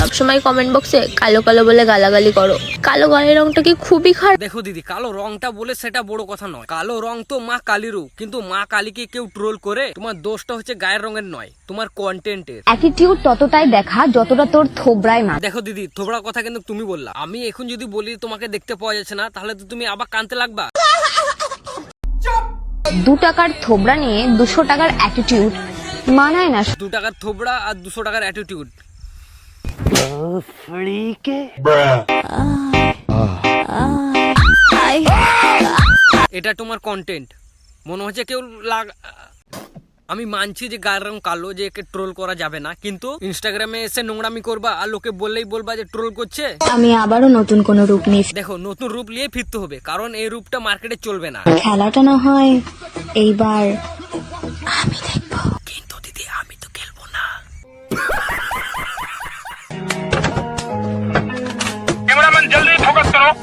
সবসময় কমেন্ট বক্সে কালো কালো বলে গালাগালি করো। কালো গায়ের রংটা কি খুবই খারাপ? দেখো দিদি কালো রংটা বলে সেটা বড় কথা নয়। কালো রং তো মা কালীরও কিন্তু মা কালীকে কেউ ট্রোল করে তোমার দোষটা হচ্ছে গায়ের রঙের নয় তোমার কন্টেন্টের অ্যাটিটিউড ততটাই দেখা যতটা তোর থোবরায় মার। দেখো দিদি থোবড়া কথা কিন্তু তুমি বললা। আমি এখন যদি বলি তোমাকে দেখতে পাওয়া যাচ্ছে না তাহলে তো তুমি আবার কানতে লাগবা। দু টাকার থোবরা নিয়ে দুশো টাকার অ্যাটিটিউড মানায় না। দু টাকার থোবড়া আর দুশো টাকার অ্যাটিটিউড এটা তোমার কন্টেন্ট মনে হচ্ছে কেউ লাগ আমি মানছি যে গায়ের রং কালো যে একে ট্রোল করা যাবে না কিন্তু ইনস্টাগ্রামে এসে নোংরামি করবা আর লোকে বললেই বলবা যে ট্রোল করছে। আমি আবারও নতুন কোনো রূপ নিয়ে দেখো নতুন রূপ নিয়ে ফিরতে হবে কারণ এই রূপটা মার্কেটে চলবে না। খেলাটা না হয় এইবার 안전이 버겁도록